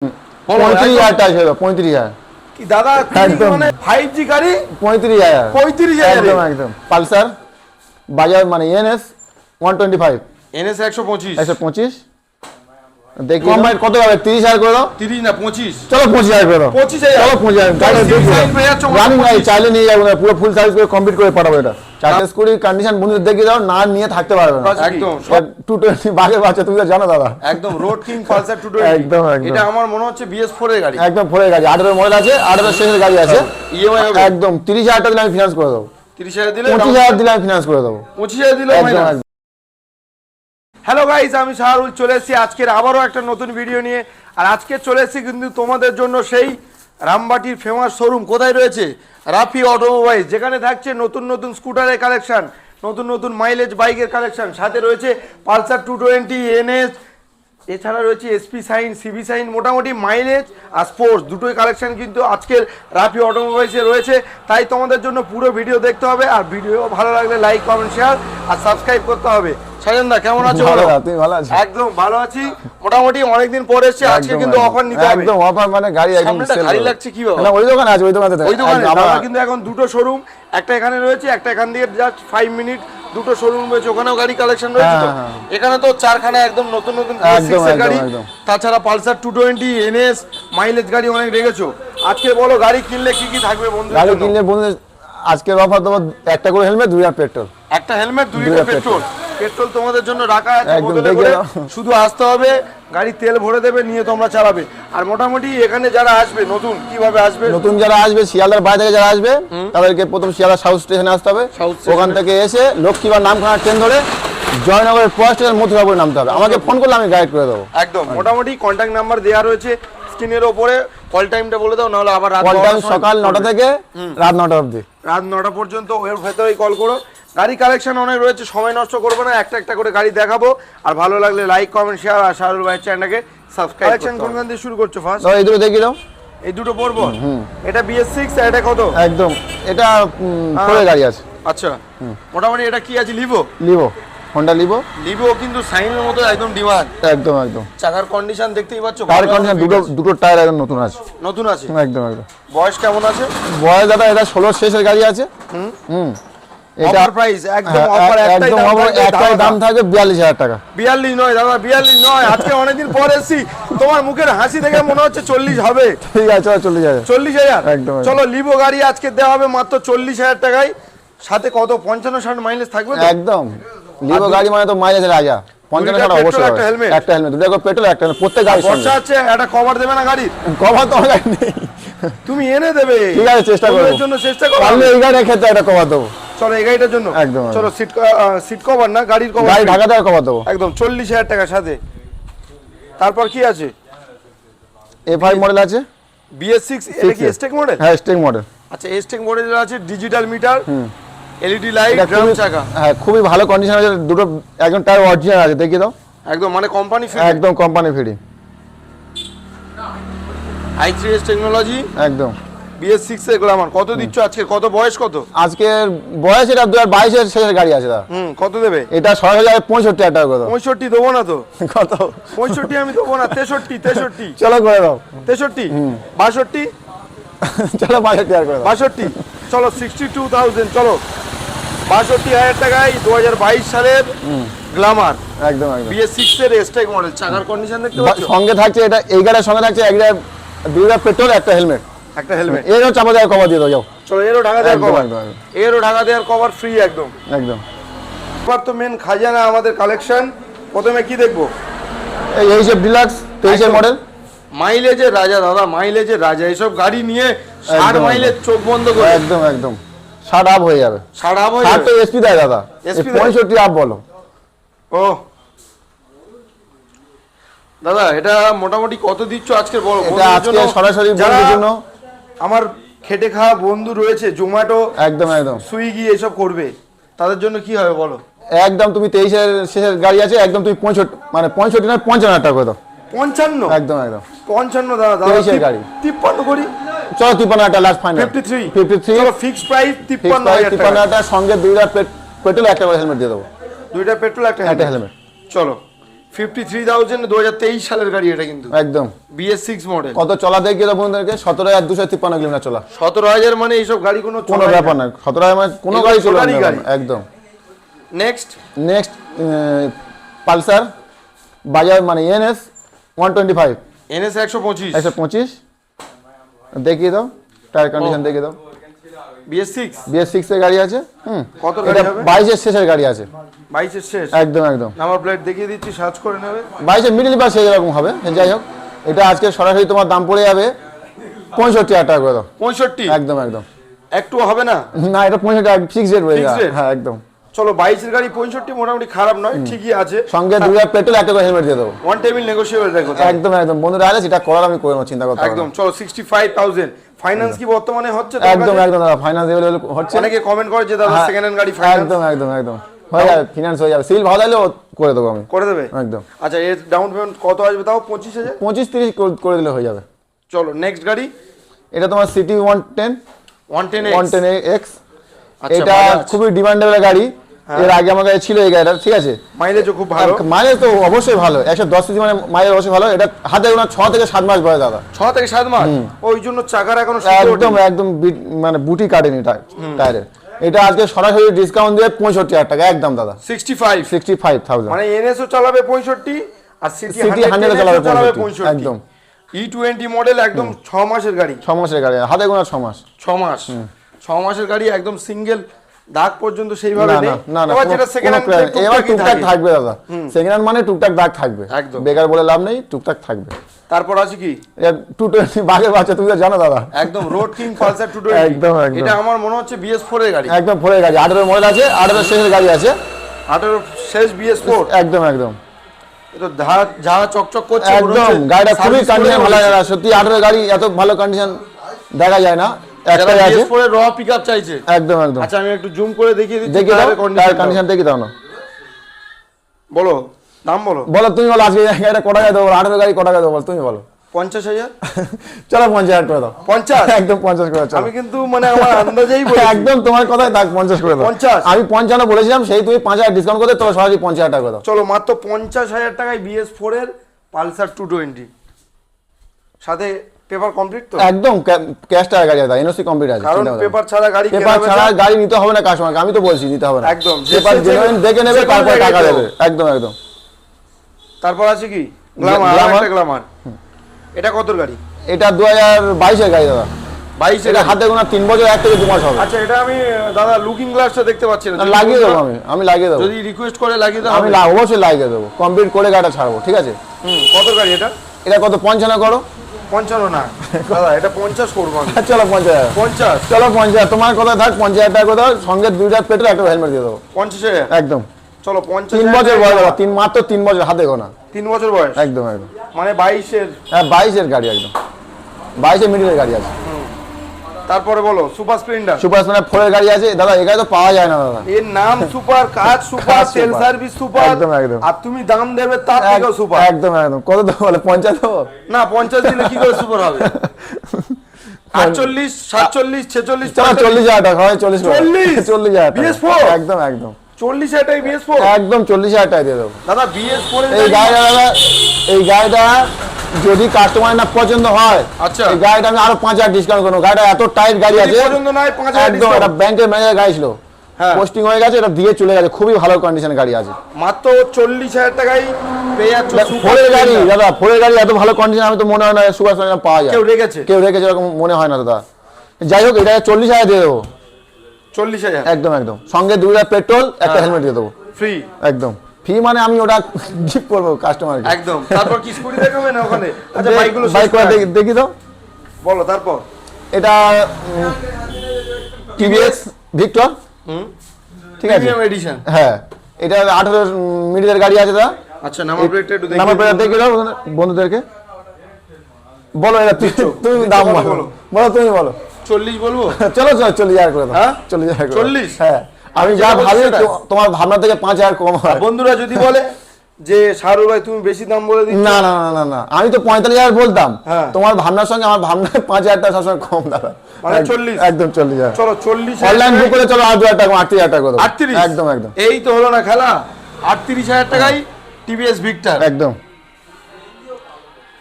বলো, পঁয়ত্রিশ হাজার টাকা ছিল পঁয়ত্রিশ হাজার। কি দাদা একদম। মানে ফাইভ জি গাড়ি? পঁয়ত্রিশ হাজার। পঁয়ত্রিশ হাজারে? একদম একদম। পালসার বাজাজ মানে NS one twenty five NS একশো পঁচিশ। একশো পঁচিশ। দেখি কম কত হবে? তিরিশ হাজার করে দাও। তিরিশ না পঁচিশ। চলো পঁচিশ হাজার করে দাও। পঁচিশ হাজার? চলো পঁচিশ হাজার। গাড়ি। চাইলে নিয়ে যাব পুরো ফুল সার্ভিস করে কমপ্লিট করে পাঠাবো এটা। চারটে কন্ডিশন বন্ধুদের দেখিয়ে দাও না নিয়ে থাকতে পারবে না। একদম টু টোয়েন্টি বাঘের বাচ্চা তুমি তো জানো দাদা। একদম রোড কিং পালসার টু একদম, একদম। এটা আমার মনে হচ্ছে বিএস ফোর এর গাড়ি। একদম ফোরের গাড়ি। আঠেরো মডেল আছে আঠেরো শেষের গাড়ি আছে। ইএমআই একদম তিরিশ হাজার টাকা দিলে আমি ফিনান্স করে দেবো। তিরিশ হাজার দিলে পঁচিশ হাজার দিলে আমি ফিনান্স করে দেবো। পঁচিশ হাজার দিলে একদম হ্যালো গাইস আমি শাহরুল চলে এসেছি আজকের আবারও একটা নতুন ভিডিও নিয়ে। আর আজকে চলে এসেছি কিন্তু তোমাদের জন্য সেই রামবাটির ফেমাস শোরুম কোথায় রয়েছে? রাফি অটোমোবাইল, যেখানে থাকছে নতুন নতুন স্কুটারের কালেকশান নতুন নতুন মাইলেজ বাইকের কালেকশান সাথে রয়েছে পালসার টু টোয়েন্টি, এনএস, এছাড়া রয়েছে এসপি সাইন, সিবি সাইন, মোটামুটি মাইলেজ আর স্পোর্টস দুটোই কালেকশান কিন্তু আজকের রাফি অটোমোবাইলসে রয়েছে। তাই তোমাদের জন্য পুরো ভিডিও দেখতে হবে। আর ভিডিও ভালো লাগলে লাইক কমেন্ট শেয়ার আর সাবস্ক্রাইব করতে হবে। সাজেন দা কেমন আছো ভালো? তুমি ভালো আছো? একদম ভালো আছি। মোটামুটি অনেকদিন পর এসেছে আজকে কিন্তু অফার নিতে হবে। একদম অফার মানে গাড়ি একদম sale গাড়ি লাগছে কি বাবা? না, ওই দোকানে আছে ওই দোকানে ওই দোকানে। আমার কিন্তু এখন দুটো শোরুম একটা এখানে রয়েছে একটা এখান দিয়ে জাস্ট ফাইভ মিনিট দুটো শোরুম রয়েছে ওখানেও গাড়ি কালেকশন রয়েছে তো। হ্যাঁ, হ্যাঁ। এখানে তো চারখানা একদম নতুন নতুন একদম, BS6 এর একদম, গাড়ি। তাছাড়া Pulsar two twenty NS mileage গাড়ি অনেক রেখেছো। আজকে বলো গাড়ি কিনলে কি কি থাকবে বন্ধু গাড়ি কিনলে বন্ধু আজকের অফার তোমার একটা করে হেলমেট দুই হাজার পেট্রোল। একটা হেলমেট দুই লিটার পেট্রোল। পেট্রোল। তোমাদের জন্য রাখা আছে বোতলে করে। শুধু আসতে হবে গাড়ি তেল ভরে দেবে নিয়ে তোমরা চালাবে। আর মোটামুটি এখানে যারা আসবে নতুন কীভাবে আসবে? নতুন যারা আসবে শিয়ালদার বাইরে থেকে যারা আসবে তাদেরকে প্রথম শিয়ালদা সাউথ স্টেশনে আসতে হবে। ওখান থেকে এসে লক্ষ্মীবার নামখানা ট্রেন ধরে জয়নগরের পর স্টেশন মথুরাপুরে নামতে হবে। আমাকে ফোন করলে আমি গাইড করে দেবো। একদম মোটামুটি কন্ট্যাক্ট নাম্বার দেওয়া রয়েছে স্ক্রিনের ওপরে। কল টাইমটা বলে দাও নাহলে আবার রাত কল টাইম সকাল নটা থেকে রাত নটা অবধি। রাত নটা পর্যন্ত ভেতরেই কল করো। গাড়ি কালেকশন অনেক রয়েছে সময় নষ্ট করবে না একটা একটা করে গাড়ি দেখাবো। আর ভালো লাগলে লাইক কমেন্ট শেয়ার আর শাহরুল ভাইয়ের চ্যানেলটাকে সাবস্ক্রাইব কালেকশন কোনখান দিয়ে শুরু করছ ফার্স্ট এই দুটো দেখি দাও। এই দুটো পড়ব এটা বিএস সিক্স এটা কত? একদম। এটা গাড়ি আছে। আচ্ছা। মোটামুটি এটা কি আছে? Livo Livo Honda Livo Livo কিন্তু সাইনের মতো একদম ডিমান্ড একদম একদম। চাকার কন্ডিশন দেখতেই পাচ্ছ টায়ার কন্ডিশন দুটো দুটো টায়ার একদম নতুন আছে। নতুন আছে? একদম একদম। বয়স কেমন আছে? বয়স দাদা এটা ষোলো শেষের গাড়ি আছে। হুম। এটা প্রাইস একদম হ্যাঁ, অফার একদম দাম offer, থাকবে, একটাই দাম বিয়াল্লিশ হাজার টাকা। বিয়াল্লিশ নয় দাদা বিয়াল্লিশ নয় আজকে অনেকদিন পর এসছি। তোমার মুখের হাসি দেখে মনে হচ্ছে চল্লিশ হবে। ঠিক আছে চলো চলে যাবে চল্লিশ হাজার? একদম, একদম। চলো লিভো গাড়ি আজকে দেওয়া হবে মাত্র চল্লিশ হাজার টাকায়। সাথে কত? পঞ্চান্ন ষাট মাইলেজ থাকবে একদম। লিভো গাড়ি মানে তো মাইলেজ রাজা। লিটার টাকা অবশ্যই একটা হেলমেট দুটো পেট্রোল একটা প্রত্যেক গাড়ির বর্ষা আছে একটা কভার দেবে না গাড়ির? কভার তো আমার গাড়ি নেই। তুমি এনে দেবে। ঠিক আছে চেষ্টা তোমাদের জন্য চেষ্টা করো পারলে এই গাড়ির ক্ষেত্রে একটা কভার দেবো। চলো এই গাড়িটার জন্য। একদম। চলো সিট সিট কভার না গাড়ির কভার গাড়ি ঢাকা দেওয়ার কভার দেবো। একদম চল্লিশ হাজার টাকার সাথে। তারপর কি আছে? এ ফাইভ মডেল আছে। বিএস সিক্স এটা কি। স্টেক মডেল হ্যাঁ স্টেক মডেল আচ্ছা স্টেক মডেল আছে digital meter LED light drum চাকা। হ্যাঁ খুবই ভালো কন্ডিশন আছে। দুটো একদম টায়ার অরিজিনাল আছে দেখিয়ে দাও। একদম মানে কোম্পানি একদম কোম্পানি ফিডি আই থ্রি এস টেকনোলজি একদম। বিএস সিক্স এর গ্লামার কত দিচ্ছ আজকে? কত বয়স কত? আজকের বয়স এটা দু হাজার বাইশের শেষের গাড়ি আছে দাদা হুম কত দেবে? এটা সরাসরি যাবে পঁয়ষট্টি হাজার টাকা দাও পঁয়ষট্টি দেবো না তো? কত? পঁয়ষট্টি আমি দেবো না তেষট্টি তেষট্টি। চলো করে দাও। তেষট্টি? বাষট্টি? চলো পঁয়ষট্টি হাজার করে বাষট্টি। চলো সিক্সটি টু থাউজেন্ড চলো। বাষট্টি হাজার টাকায় দু হাজার বাইশ সালের গ্লামার একদম একদম। বিএস সিক্স এর স্টেক মডেল চাকার কন্ডিশন দেখতে পাচ্ছ? সঙ্গে থাকছে এটা এই গাড়ির সঙ্গে থাকছে একটা দুইটা পেট্রোল একটা হেলমেট। একটা হেলমেট। এরও চাপা দেওয়ার কভার দিয়ে দাও যাও। চলো এরও ঢাকা দেওয়ার কভার। এরও ঢাকা দেওয়ার কভার ফ্রি একদম। একদম। এবার তো মেন খাজানা আমাদের কালেকশন প্রথমে কি দেখব? এই এই যে ডিলাক্স তেইশের মডেল মাইলেজের রাজা দাদা মাইলেজের রাজা এইসব গাড়ি নিয়ে ষাট মাইলেজ চোখ বন্ধ করে। একদম একদম। ষাট আপ হয়ে যাবে। ষাট আপ হয়ে যাবে। এসপি দেয় দাদা? পঁয়ষট্টি আপ বলো। ও। দাদা এটা মোটামুটি কত দিচ্ছ আজকে বলো এটা আজকে সরাসরি যারা বন্ধুদের জন্য। আমার খেটে খাওয়া বন্ধু রয়েছে জোম্যাটো একদম একদম। সুইগি এসব করবে তাদের জন্য কি হবে বলো? একদম তুমি তেইশের শেষের গাড়ি আছে একদম তুমি পঁয়ষট্টি মানে পঁয়ষট্টি না পঞ্চান্ন হাজার টাকা করে দাও। পঞ্চান্ন? একদম একদম। পঞ্চান্ন দাদা দাদা গাড়ি। তিপ্পান্ন করি। চলো তিপ্পান্ন হাজার last final fifty three fifty three fix price তিপ্পান্ন তিপ্পান্ন হাজার সঙ্গে দুইটা পেট্রোল একটা হেলমেট দিয়ে দেবো। দুইটা পেট্রোল একটা একটা হেলমেট চলো ফিফটি থ্রি থাউজেন্ড দু হাজার তেইশ সালের গাড়ি এটা কিন্তু। একদম। বিএস সিক্স মডেল কত চলা দেখিয়ে দেবো বন্ধুদেরকে সতেরো হাজার দুশো তিপ্পান্ন কিলোমিটার চলা। সতেরো হাজার মানে এইসব গাড়ি কোনো কোনো ব্যাপার না। সতেরো হাজার মানে কোনো গাড়ি চলে গাড়ি। একদম। নেক্সট নেক্সট পালসার বাজাজ মানে NS one twenty five NS একশো পঁচিশ। একশো পঁচিশ? দেখিয়ে দাও টায়ার কন্ডিশন দেখিয়ে দাও। বিএস সিক্স বিএস সিক্স এর গাড়ি আছে হুম? কত গাড়ি এটা হবে? বাইশের শেষের গাড়ি আছে। বাইশের শেষ? একদম একদম। নাম্বার প্লেট দেখিয়ে দিচ্ছি সার্চ করে নেবে। বাইশের মিডিল বা সেই রকম হবে যাই হোক। এটা আজকে সরাসরি তোমার দাম পড়ে যাবে পঁয়ষট্টি হাজার টাকা করে দাও। পঁয়ষট্টি? একদম একদম। একটু হবে না? না এটা পঁয়ষট্টি ফিক্স রেট হয়ে Fixed হ্যাঁ একদম। চলো বাইশের গাড়ি পঁয়ষট্টি মোটামুটি খারাপ নয় ঠিকই আছে। সঙ্গে দুই হাজার পেট্রোল একটা হেলমেট দিয়ে দেবো। ওয়ান টেবিল নেগোসিয়েবল দেখো একদম একদম। বন্ধুরা আলে সেটা করার আমি করে চিন্তা করতে একদম চলো সিক্সটি ফাইভ থাউজেন্ড ফাইন্যান্স কি বর্তমানে হচ্ছে একদম একদম দাদা ফাইন্যান্স এভেলেবল হচ্ছে। অনেকে কমেন্ট করে যে দাদা সেকেন্ড হ্যান্ড গাড়ি একদম একদম একদম। হয়ে যাবে ফিনান্স হয়ে যাবে। সিল ভালো লাগলে করে দেবো আমি। করে দেবে? একদম। আচ্ছা এর ডাউন পেমেন্ট কত আসবে তাও? পঁচিশ হাজার? পঁচিশ তিরিশ করে- দিলে হয়ে যাবে। চলো নেক্সট গাড়ি। এটা তোমার CT one ten one ten one ten X এটা খুবই ডিমান্ডেবল গাড়ি। এর আগে আমার কাছে ছিল এই গাড়িটা ঠিক আছে? মাইলেজও খুব ভালো। মাইলেজ তো অবশ্যই ভালো একশো দশ কেজি মানে মাইলেজ অবশ্যই ভালো। এটা হাতে গোনা ছ থেকে সাত মাস বয়স দাদা। ছ থেকে সাত মাস? ওই জন্য চাকার এখনও একদম একদম মানে বুটি কাটেনি টায়- টায়ারের এটা আজকে সরাসরি ডিসকাউন্ট দিয়ে পঁয়ষট্টি হাজার টাকা একদম দাদা। Sixty five sixty five thousand মানে এনএসও চালাবে পঁয়ষট্টি আর সিটি হান্ড্রেড 100 চালাবে চালাবে 65 পঁয়ষট্টি। একদম। ই টোয়েন্টি মডেল একদম ছ মাসের গাড়ি। ছ মাসের গাড়ি হাতে গোনা ছ মাস। ছ মাস। ছ মাসের গাড়ি একদম সিঙ্গেল দাগ পর্যন্ত সেইভাবে না না না এবার যেটা সেকেন্ড কোনো এবার টুকটাক থাকবে দাদা। সেকেন্ড হ্যান্ড মানে টুকটাক দাগ থাকবে। একদম। বেকার বলে লাভ নেই টুকটাক থাকবে। তারপর আছে কি? টু টোয়েন্টি বাঘের বাচ্চা তুমি তো জানো দাদা। একদম রোড কিং পালসার টু একদম, একদম। এটা আমার মনে হচ্ছে বিএস ফোর এর গাড়ি। একদম ফোরের গাড়ি। আঠেরো মডেল আছে আঠেরো শেষের গাড়ি আছে। আঠারো শেষ বিএস ফোর একদম একদম। এটা ধা যা চকচক করছে একদম গাড়িটা খুবই কন্ডিশন ভালো। সত্যি আঠেরো গাড়ি এত ভালো কন্ডিশন দেখা যায় না। একটাই আছে? এর র পিকআপ চাইছে। একদম একদম। আচ্ছা আমি একটু জুম করে দেখিয়ে দিচ্ছি দেখি দাও। টায়ার কন্ডিশন দেখি দাও না। বলো দাম বলো। বলো তুমি বলো আজকে গাড়িটা কটা দেবো? আঠেরো গাড়ি কটা গাড়ি দেবো বলো, তুমি বলো। পঞ্চাশ হাজার? চলো পঞ্চাশ হাজার করে দাও। পঞ্চাশ? একদম পঞ্চাশ করে আমি কিন্তু মানে আমার আন্দাজেই বলি একদম তোমার কথাই থাক পঞ্চাশ করে দাও। 50? আমি পঞ্চান্ন বলেছিলাম সেই তুমি পাঁচ হাজার ডিসকাউন্ট করে তোমার সরাসরি পঞ্চাশ হাজার টাকা দাও। চলো মাত্র পঞ্চাশ হাজার টাকায় বিএস ফোর এর পালসার টু টোয়েন্টি সাথে পেপার কমপ্লিট তো? একদম ক্যাশ টাকা গাড়ি এনওসি কমপ্লিট আছে কারণ পেপার ছাড়া গাড়ি পেপার ছাড়া গাড়ি নিতে হবে না কাস্টমারকে আমি তো বলছি নিতে হবে না। একদম, পেপার জেনুইন দেখে নেবে তারপর টাকা দেবে। একদম একদম। তারপর আছে কি? একটা এটা কত গাড়ি? এটা গাড়ি দাদা। বাইশ এটা হাতে গোনা তিন বছর এক থেকে দু মাস হবে। আচ্ছা এটা আমি দাদা লুকিং গ্লাসটা দেখতে পাচ্ছি না। লাগিয়ে দেবো আমি আমি লাগিয়ে দেবো। যদি রিকোয়েস্ট করে লাগিয়ে দাও আমি অবশ্যই লাগিয়ে দেবো। কমপ্লিট করে গাড়িটা ছাড়বো ঠিক আছে? হুম, কত গাড়ি এটা? এটা কত পঞ্চান্ন করো? পঞ্চান্ন না। দাদা এটা পঞ্চাশ করব চলো পঞ্চাশ। পঞ্চাশ? চলো পঞ্চাশ। তোমার কথা থাক পঞ্চাশ হাজার টাকা দাও সঙ্গে দুইটা পেট্রোল একটা হেলমেট দিয়ে দেবো। পঞ্চাশ? হাজার একদম। চলো পঞ্চাশ তিন বছর বয়স। দাদা, তিন মাত্র তিন বছর হাতে গোনা। তিন বছর বয়স? একদম একদম। মানে বাইশের? হ্যাঁ বাইশের গাড়ি একদম। বাইশের মিডিলের গাড়ি আছে। তারপরে বলো সুপার স্প্লেন্ডার। সুপার স্প্লেন্ডার ফোরের গাড়ি আছে দাদা এই গাড়ি তো পাওয়া যায় না দাদা। এর নাম সুপার কাজ সুপার super। Service super. একদম, একদম। আর তুমি দাম দেবে তার থেকেও সুপার। একদম একদম। কত দেবো বলে পঞ্চাশ দেবো? না পঞ্চাশ দিলে কি করে সুপার হবে? আটচল্লিশ সাতচল্লিশ ছেচল্লিশ চলো চল্লিশ হাজার টাকা হয় চল্লিশ করে। চল্লিশ? চল্লিশ হাজার একদম একদম। চল্লিশ হাজার বিএস ফোর? একদম চল্লিশ হাজার টাকা দিয়ে দেবো। দাদা বিএস ফোর এই গাড়িটা দাদা এই গাড়িটা যদি কাস্টমার না পছন্দ হয় আচ্ছা। এই গাড়িটা আমি আরও পাঁচ হাজার ডিসকাউন্ট করব। গাড়িটা এত টাইট গাড়ি আছে পর্যন্ত নয় পাঁচ হাজার একদম এটা ব্যাংকের ম্যানেজার গাড়ি ছিল। হ্যাঁ। পোস্টিং হয়ে গেছে এটা দিয়ে চলে গেছে। খুবই ভালো কন্ডিশনের গাড়ি আছে। মাত্র চল্লিশ হাজার টাকায় যাচ্ছ ফোরের গাড়ি দাদা ফোরের গাড়ি এত ভালো কন্ডিশন আমি তো মনে হয় না সুপার স্প্লেন্ডার পাওয়া যায়। কেউ রেখেছে? কেউ রেখেছে এরকম মনে হয় না দাদা। যাই হোক এটা চল্লিশ হাজার দিয়ে দেবো। চল্লিশ হাজার? একদম একদম। সঙ্গে দুইটা পেট্রোল একটা হ্যাঁ। হেলমেট দিয়ে দেবো। ফ্রি একদম। ফি মানে আমি ওটা গিফট করব কাস্টমারকে একদম। তারপর কি স্কুটি দেখাবে না ওখানে? আচ্ছা বাইকগুলো বাইক দেখি- তো। বলো তারপর। এটা টিভিএস ভিক্টর হুম? ঠিক আছে। প্রিমিয়াম এডিশন হ্যাঁ। এটা আঠারো মিনিটের গাড়ি আছে দাদা। আচ্ছা নাম্বার প্লেটটা একটু দেখি নাম্বার প্লেট দেখে দাও বন্ধুদেরকে। বলো এটা তুমি- তুমি দাম বলো, বলো। তুমি বলো। চল্লিশ বলব? চলো চলো চল্লিশ হাজার করে দাও। হ্যাঁ? চল্লিশ হাজার করে 40? হ্যাঁ। আমি যা ভাবি তোমার ভাবনা থেকে পাঁচ হাজার কম হয়। বন্ধুরা যদি বলে যে শাহরুখ ভাই তুমি বেশি দাম বলে দিচ্ছ? না না না না না। আমি তো পঁয়তাল্লিশ হাজার বলতাম। হ্যাঁ। তোমার ভাবনার সঙ্গে আমার ভাবনা পাঁচ হাজার টাকা সবসময় কম দাদা মানে 40? একদম চল্লিশ হাজার। চলো চল্লিশ অনলাইন বুক করে চলো আট হাজার টাকা আটত্রিশ হাজার টাকা আটত্রিশ? একদম একদম। এই তো হলো না খেলা। আটত্রিশ হাজার টাকায় টিভিএস ভিক্টর একদম।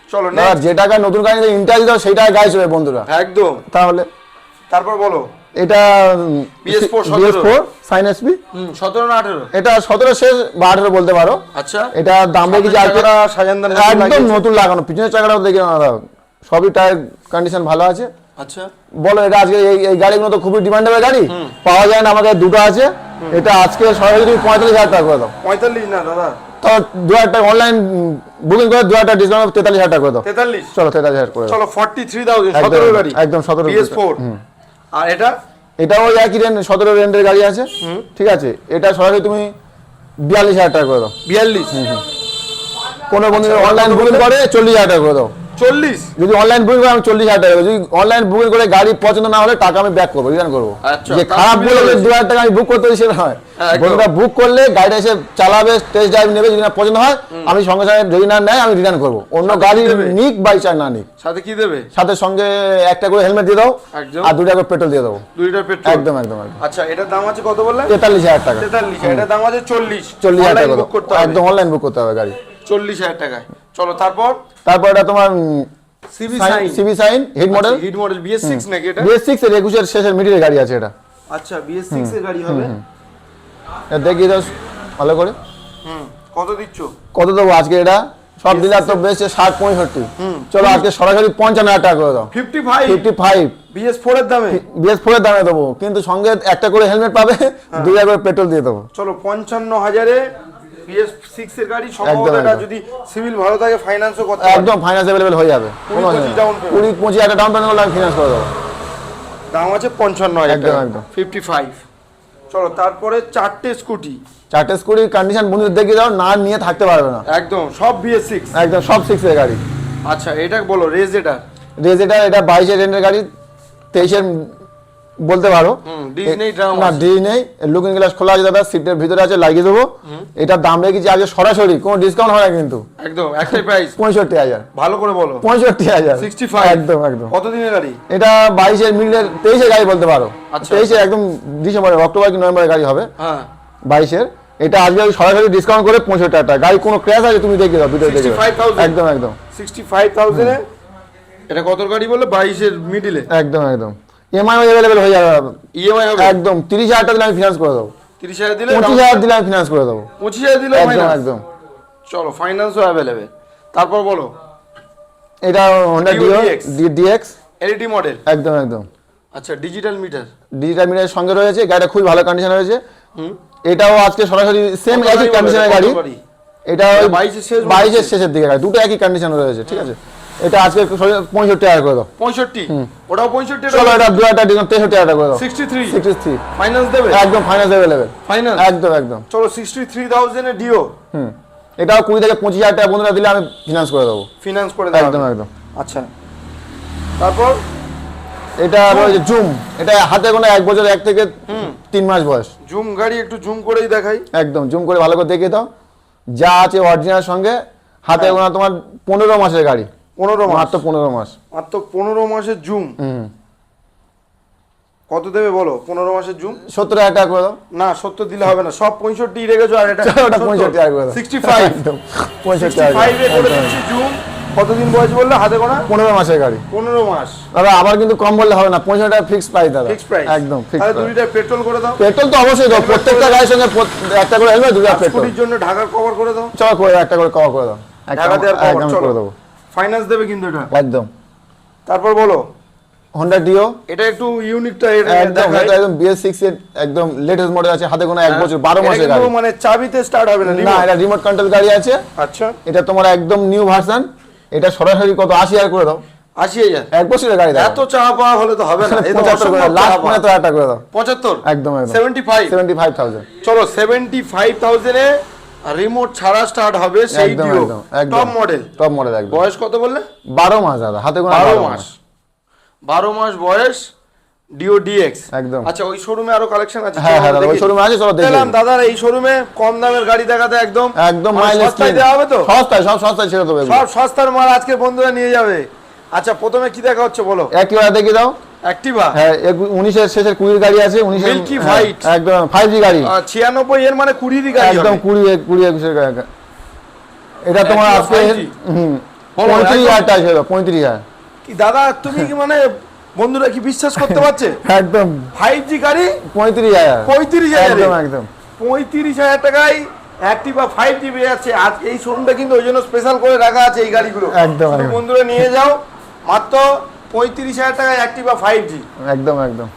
চলো next। যে টাকা নতুন গাড়ি ইন্টারেস্ট দাও সেই টাকা গাড়ি চলে বন্ধুরা। একদম। তাহলে তারপর বলো। এটা PS4 BS four sine SP না আঠেরো? এটা সতেরো শেষ বা আঠেরো বলতে পারো। আচ্ছা। এটা দাম সাজানদার একদম নতুন লাগানো। পিছনের চাকাটাও দেখে না সবই টায়ার কন্ডিশন ভালো আছে। আচ্ছা। বলো এটা আজকে এই এই গাড়িগুলো তো খুবই ডিমান্ডেবল গাড়ি। পাওয়া যায় না আমাদের দুটো আছে। এটা আজকে সরাসরি তুমি পঁয়তাল্লিশ হাজার টাকা করে দাও। পঁয়তাল্লিশ না দাদা। তো দু হাজার টাকা অনলাইন বুকিং করে দু হাজার টাকা ডিসকাউন্ট তেতাল্লিশ হাজার টাকা করে দাও। তেতাল্লিশ। চলো তেতাল্লিশ হাজার করে চলো ফর্টি থ্রি থাউজেন্ড একদম, সতেরো গাড়ি। একদম 17 বিএস ফোর আর এটা? এটা ওই একই রেন্ট সতেরো রেন্টের গাড়ি আছে। ঠিক আছে? এটা সরাসরি তুমি বিয়াল্লিশ হাজার টাকা করে দাও। বিয়াল্লিশ? কোনো বন্ধু অনলাইন বুকিং? করে চল্লিশ হাজার টাকা করে দাও। চল্লিশ। যদি অনলাইন বুকিং করে আমি চল্লিশ হাজার টাকা যদি অনলাইন বুকিং করে গাড়ি পছন্দ না হলে টাকা আমি ব্যাক করব রিটার্ন করব। আচ্ছা, যে খারাপ বলে দু হাজার টাকা আমি বুক করতে সেটা হয় বন্ধুরা বুক করলে গাড়িটা এসে চালাবে টেস্ট ড্রাইভ নেবে যদি না পছন্দ হয় আমি সঙ্গে সঙ্গে যদি না নেয় আমি রিটার্ন করব। অন্য গাড়ি নিক বাই চাই না নিক। সাথে কি দেবে? সাথে সঙ্গে একটা করে হেলমেট দিয়ে দাও আর দুটা করে পেট্রোল দিয়ে দেবো দুই লিটার পেট্রোল একদম একদম। আচ্ছা এটার দাম আছে কত বললে? তেতাল্লিশ হাজার টাকা। তেতাল্লিশ এটার দাম আছে চল্লিশ। চল্লিশ হাজার টাকা করতে একদম অনলাইন বুক করতে হবে গাড়ি। চল্লিশ হাজার টাকায়। চলো তারপর? তারপর এটা তোমার CB shine CB shine hit model hit model BS six নাকি এটা? বিএস সিক্স এর একুশের শেষের মিডিলের গাড়ি আছে এটা। আচ্ছা বিএস সিক্স এর গাড়ি হবে। এটা দেখিয়ে দাও ভালো করে। হুম কত দিচ্ছ? কত দেবো আজকে এটা? সব ডিলার তো বেশি ষাট পঁয়ষট্টি। চলো আজকে সরাসরি পঞ্চান্ন হাজার টাকা করে দাও। Fifty five fifty five BS four এর দামে? বিএস ফোরের দামে দেবো। কিন্তু সঙ্গে একটা করে হেলমেট পাবে হ্যাঁ। দুই হাজার করে পেট্রোল দিয়ে দেবো। চলো পঞ্চান্ন হাজারে বিএস সিক্স এর গাড়ি সম্ভবত এটা যদি সিভিল ভালো থাকে ফাইন্যান্সও করতে একদম ফাইন্যান্স অ্যাভেলেবেল হয়ে যাবে কুড়ি, কোনো পঁচিশ down payment। কুড়ি পঁচিশ হাজার ডাউন পেমেন্ট আমি ফিনান্স করে দেবো। দাম আছে পঞ্চান্ন হাজার একদম, একদম। ফিফটি ফাইভ চলো তারপরে চারটে স্কুটি চারটে স্কুটি কন্ডিশন বন্ধু দেখিয়ে দাও না নিয়ে থাকতে পারবে না। একদম সব বিএস সিক্স একদম সব সিক্সের গাড়ি। আচ্ছা এটা বলো রেজ এটা রেজেটার এটা বাইশের রেন্টের গাড়ি তেইশের বলতে পারো। না ডি নেই লুকিং গ্লাস খোলা আছে দাদা সিটের ভিতরে আছে লাগিয়ে দেবো। এটার দাম রেখেছি আগে সরাসরি কোনো ডিসকাউন্ট হয় না কিন্তু। একদম একটাই প্রাইস পঁয়ষট্টি হাজার। ভালো করে বলো। পঁয়ষট্টি হাজার। সিক্সটি ফাইভ একদম একদম। কত দিনের গাড়ি? এটা বাইশের মিডলের তেইশের গাড়ি বলতে পারো। আচ্ছা। তেইশে একদম ডিসেম্বরে অক্টোবর কি নভেম্বরের গাড়ি হবে? হ্যাঁ। বাইশের। এটা আজকে সরাসরি ডিসকাউন্ট করে পঁয়ষট্টি হাজার টাকা। গাড়ি কোনো ক্র্যাশ আছে তুমি দেখে দাও ভিডিও দেখে দাও। 65,000 একদম একদম। সিক্সটি ফাইভ থাউজেন্ডে এটা কত গাড়ি বলল? বাইশের মিডিলে একদম একদম। এমআই অ্যাভেলেবেল হয়ে যাবে। ইএমআই হবে? একদম তিরিশ হাজার টাকা দিলে আমি ফিনান্স করে দেবো। তিরিশ হাজার দিলে পঁচিশ হাজার দিলে আমি ফিনান্স করে দেবো। পঁচিশ হাজার দিলে একদম একদম। চলো ফাইন্যান্সও অ্যাভেলেবেল তারপর বলো। এটা Honda Dio DX LED model একদম একদম। আচ্ছা ডিজিটাল মিটার ডিজিটাল মিটারের সঙ্গে রয়েছে গাড়িটা খুবই ভালো কন্ডিশন রয়েছে। হুম। এটাও আজকে সরাসরি সেম একই কন্ডিশনের গাড়ি? এটা ওই এটা 22 এর শেষ বাইশের শেষের দিকে গাড়ি দুটো একই কন্ডিশন রয়েছে ঠিক আছে? এটা আজকে পঁয়ষট্টি টাকা করে দাও। পঁয়ষট্টি? ওটাও পঁয়ষট্টি চলো এটা দু হাজার টাকা তেষট্টি টাকা করে দাও। Sixty three? Sixty three. Finance দেবে? একদম ফাইন্যান্স অ্যাভেলেবেল ফাইন্যান্স একদম একদম। চলো সিক্সটি থ্রি থাউজেন্ডে ডিও হুম। এটাও কুড়ি থেকে পঁচিশ হাজার টাকা বন্ধুরা দিলে আমি ফিনান্স করে দেবো। ফিনান্স করে দেওয়া একদম একদম। আচ্ছা। তারপর? এটা রয়েছে জুম এটা হাতে কোনো এক বছর এক থেকে তিন মাস বয়স। জুম গাড়ি একটু জুম করেই দেখাই। একদম জুম করে ভালো করে দেখিয়ে দাও। যা আছে অরিজিনাল সঙ্গে হাতে গোনা তোমার পনেরো মাসের গাড়ি। পনেরো মাস। মাত্র পনেরো মাস। মাত্র পনেরো মাসের জুম। কত দেবে বলো? পনেরো মাসের জুম? সত্তর হাজার টাকা করে দাও। না সত্তর দিলে হবে না। সব পঁয়ষট্টি রেখেছো আর এটা পঁয়ষট্টি টাকা করে দাও। সিক্সটি ফাইভ পঁয়ষট্টি সিক্সটি ফাইভে করে দিচ্ছি জুম। কতদিন বয়স বললে? হাতে গোনা? পনেরো মাসের গাড়ি। পনেরো মাস। দাদা আবার কিন্তু কম বললে হবে না। পঁয়ষট্টি টাকা ফিক্স প্রাইস দাদা। ফিক্স প্রাইস একদম ফিক্স তাহলে লিটার পেট্রোল করে দাও। পেট্রোল তো অবশ্যই দাও। প্রত্যেকটা গাড়ির সঙ্গে একটা করে হেলমেট দুটা পেট্রোল স্কুটির জন্য ঢাকার কভার করে দাও। চলো করে একটা করে কভার করে দাও। একটা ঢাকা দেওয়ার কভার করে দেবো। ফাইন্যান্স দেবে কিন্তু এটা। একদম। তারপর বলো। হন্ডা ডিও এটা একটু ইউনিকটা এটা একদম এটা একদম বিএস সিক্স এর একদম লেটেস্ট মডেল আছে হাতে কোনো এক বছর বারো মাসের গাড়ি। মানে চাবিতে স্টার্ট হবে না না এটা রিমোট কন্ট্রোল গাড়ি আছে। আচ্ছা। এটা তোমার একদম নিউ ভার্সন এটা সরাসরি কত আশি হাজার করে দাও। আশি হাজার? এক বছরের গাড়ি দাও এত চাওয়া পাওয়া হলে তো হবে না এই তো পঁচাত্তর করে দাও। পঁচাত্তর? একদম একদম। Seventy five seventy five thousand চলো সেভেন্টি ফাইভ থাউজেন্ডে রিমোট ছাড়া স্টার্ট হবে সেই একদম টপ মডেল টপ মডেল একদম। বয়স কত বললে? বারো মাস দাদা হাতে কোনো বারো মাস। বারো মাস বয়স ডিও ডিএক্স একদম। আচ্ছা ওই শোরুমে আরও কালেকশন আছে? হ্যাঁ, হ্যাঁ, দাদা, ওই দেখি। এ আছে, চলো দেখি। পেলাম দাদার এই শোরুমে কম দামের গাড়ি দেখাতে একদম। একদম মাইলেজ সস্তায় দেওয়া হবে তো? সস্তায় সব সস্তায় ছেড়ে দেবো সব সস্তার মাল আজকে বন্ধুরা নিয়ে যাবে। আচ্ছা প্রথমে কি দেখা হচ্ছে বলো? একটিবার দেখিয়ে দাও। অ্যাক্টিভা হ্যাঁ শেষের গাড়ি আছে উনিশের Milky হ্যাঁ, একদম গাড়ি। এর মানে কুড়ি দি গাড়ি একদম হবে। কুড়ি কুড়ি একুশের গাড়ি। এটা তোমার আজকে হুম বলো, পঁয়ত্রিশ একদম। হাজার টাকা ছিল পঁয়ত্রিশ হাজার। কি দাদা তুমি কি মানে বন্ধুরা কি বিশ্বাস করতে পারছে? একদম। ফাইভ জি গাড়ি? পঁয়ত্রিশ হাজার। পঁয়ত্রিশ হাজার? একদম একদম। পঁয়ত্রিশ হাজার টাকায় অ্যাক্টিভা ফাইভ জি যাচ্ছে। আজ এই শোরুমটা কিন্তু ওই জন্য স্পেশাল করে রাখা আছে এই গাড়িগুলো। একদম। বন্ধুরা নিয়ে যাও। মাত্র পঁয়ত্রিশ হাজার টাকায় অ্যাক্টিভা ফাইভ জি একদম একদম।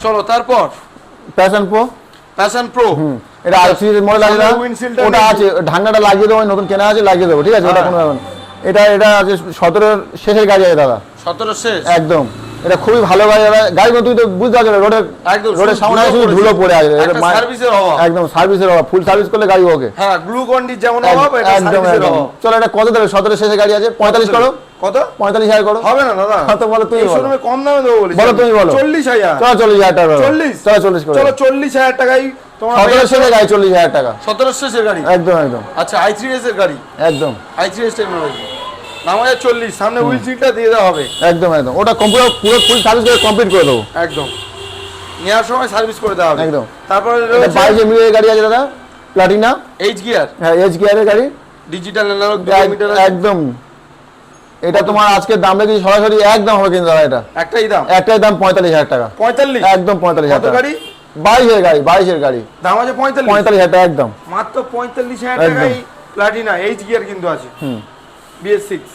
চলো তারপর? প্যাশন প্রো প্যাশন প্রো হুম এটা আর সিরিজ মডেল আছে ওটা আছে ঢাকনাটা লাগিয়ে দেবো নতুন কেনা আছে লাগিয়ে দেবো ঠিক আছে? ওটা হ্যাঁ। কোনো এটা এটা আছে সতেরোর শেষের গাড়ি আছে দাদা। সতেরো শেষ? একদম। এটা খুবই ভালো গাড়ি গাড়ি তুই তো বুঝতে পারছ রোডের একদম, রোডের সামনে শুধু ধুলো পড়ে মা- সার্ভিসের অভাব। একদম সার্ভিসের অভাব ফুল সার্ভিস করলে গাড়ি ওকে। হ্যাঁ যেমন অভাব এটা একদম সার্ভিসের অভাব। চলো এটা কত দেবে? সতেরো শেষে গাড়ি আছে পঁয়তাল্লিশ করো। কত? পঁয়তাল্লিশ হাজার করো। হবে না দাদা। হ্যাঁ, তো বলো তুমি বলো। শোরুমে কম দামে দেবো বলেছি। বলো তুমি বলো। চল্লিশ হাজার। চলো চল্লিশ হাজার টাকা করো। চল্লিশ? চলো চল্লিশ করো। চলো চল্লিশ হাজার টাকায় তোমার সতেরো শেষে গাড়ি চল্লিশ হাজার টাকা। সতেরো শেষের গাড়ি? একদম একদম। আচ্ছা আই থ্রি এস এর গাড়ি? একদম। আই থ্রি এস টেকনোলজি হাজার চল্লিশ সামনে হুইল সিটটা দিয়ে দেওয়া হবে। একদম একদম। ওটা কমপ্লিট পুরো ফুল সার্ভিস করে কমপ্লিট করে দেবো। একদম। নেওয়ার সময় সার্ভিস করে দেওয়া হবে। একদম। তারপরে বাইশে মিলিয়ে গাড়ি আছে দাদা? প্লাটিনা এইচ গিয়ার হ্যাঁ এইচ গিয়ারের গাড়ি। ডিজিটাল অ্যানালগ এক- একদম। এটা তোমার আজকে দাম রেখে সরাসরি একদম হবে কিন্তু দাদা এটা। একটাই দাম? একটাই দাম পঁয়তাল্লিশ হাজার টাকা। পঁয়তাল্লিশ? একদম পঁয়তাল্লিশ হাজার গাড়ি? বাইশের গাড়ি বাইশের গাড়ি। দাম আছে পঁয়তাল্লিশ? পঁয়তাল্লিশ হাজার টাকা একদম। মাত্র পঁয়তাল্লিশ হাজার। টাকায় প্লাটিনা এইচ গিয়ার কিন্তু আছে। হুম। বিএস সিক্স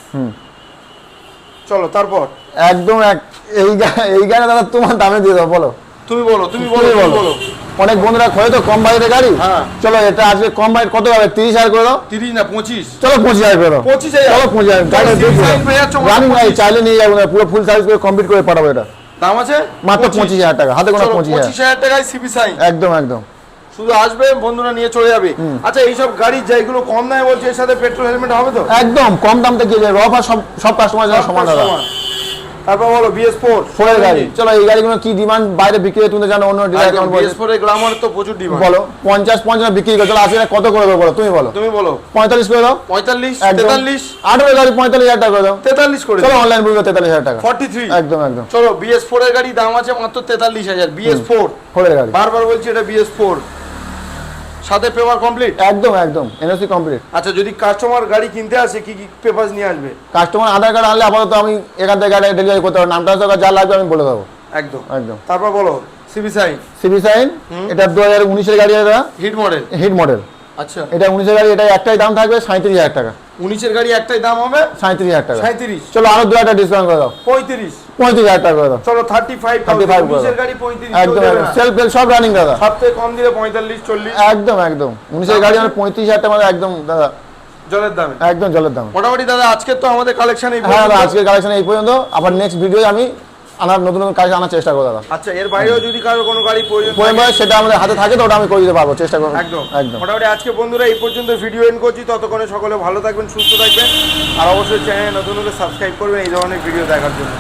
চলো তারপর? একদম এক এই এই গাড়ি দাদা তোমার দামে দিয়ে দেবো বলো। তুমি বলো তুমি বলো বলো। বলো। অনেক বন্ধুরা খোঁজে তো কম বাজেটের গাড়ি। হ্যাঁ। চলো এটা আজকে কম বাজেট কত হবে? তিরিশ হাজার করে দাও। তিরিশ না পঁচিশ। চলো পঁচিশ হাজার করে দাও। পঁচিশ হাজার। চলো পঁচিশ হাজার। রানিং গাড়ি চাইলে নিয়ে যাব না পুরো ফুল সার্ভিস করে কমপ্লিট করে পাঠাবো এটা। দাম আছে? মাত্র পঁচিশ। হাজার টাকা হাতে হাজার। পঁচিশ হাজার টাকায় সিবি সাইন একদম একদম। শুধু আসবে বন্ধুরা নিয়ে চলে যাবে। আচ্ছা এইসব গাড়ি যেগুলো কম দামে বলছে এর সাথে পেট্রোল হেলমেট হবে তো? একদম কম দাম থেকে যাবে অফার সব সব কাস্টমার জন্য সমান দাদা। তারপর বলো বিএস ফোর ফোরের গাড়ি। চলো এই গাড়িগুলো কি ডিমান্ড বাইরে বিক্রি হয় তুমি তো জানো অন্য ডিলার কেমন বলছে বিএস ফোর এর গ্লামার তো প্রচুর ডিমান্ড বলো পঞ্চাশ পঞ্চাশ বিক্রি করে চলো আশি কত করে দেবো বলো তুমি বলো। তুমি বলো। পঁয়তাল্লিশ করে দাও। পঁয়তাল্লিশ তেতাল্লিশ। আঠেরো গাড়ি পঁয়তাল্লিশ হাজার টাকা করে দাও। তেতাল্লিশ করে চলো অনলাইন বুঝবে তেতাল্লিশ হাজার টাকা। ফর্টি থ্রি একদম একদম। চলো বিএস ফোর এর গাড়ি দাম আছে মাত্র তেতাল্লিশ হাজার। বিএস ফোর ফোরের গাড়ি। বারবার বলছি এটা বিএস ফোর সাথে পেপার কমপ্লিট একদম একদম এনওসি কমপ্লিট আচ্ছা যদি কাস্টমার গাড়ি কিনতে আসে কি কি পেপার নিয়ে আসবে? কাস্টমার আধার কার্ড আনলে আপাতত আমি এখান থেকে গাড়ি ডেলিভারি করতে পারব নামটা যা লাগবে আমি বলে দেবো। একদম। একদম। তারপর বলো সিবি সাইন সিবি সাইন এটা দু হাজার উনিশের গাড়ি এটা। হিট মডেল হিট মডেল আচ্ছা। এটা উনিশের গাড়ি এটা একটাই দাম থাকবে সাঁত্রিশ হাজার টাকা। উনিশের গাড়ি একটাই দাম হবে সাঁত্রিশ হাজার টাকা। সাঁত্রিশ চলো আরও দু হাজার ডিসকাউন্ট করে দাও। পঁয়ত্রিশ। পঁয়ত্রিশ হাজার টাকা করে দাও। চলো থার্টি ফাইভ 35 করে উনিশের গাড়ি পঁয়ত্রিশ একদম সেলফ বেল সব রানিং দাদা। সব থেকে কম দিলে পঁয়তাল্লিশ চল্লিশ। একদম একদম। উনিশের গাড়ি মানে পঁয়ত্রিশ হাজার টাকা মানে একদম দাদা। জলের দামে। একদম জলের দাম। মোটামুটি দাদা আজকে তো আমাদের কালেকশন এই হ্যাঁ। আজকের কালেকশন এই পর্যন্ত। আবার নেক্সট ভিডিও আমি আনার নতুন নতুন কাজ আনার চেষ্টা করব দাদা। আচ্ছা এর বাইরেও যদি কারও কোনো গাড়ি প্রয়োজন হয় সেটা আমাদের হাতে থাকে তো ওটা আমি করে দিতে পারব চেষ্টা করব। একদম। একদম। মোটামুটি আজকে বন্ধুরা এই পর্যন্ত ভিডিও এন্ড করছি। ততক্ষণে সকলে ভালো থাকবেন সুস্থ থাকবেন। আর অবশ্যই চ্যানেল নতুন হলে সাবস্ক্রাইব করবেন এই ধরনের ভিডিও দেখার জন্য।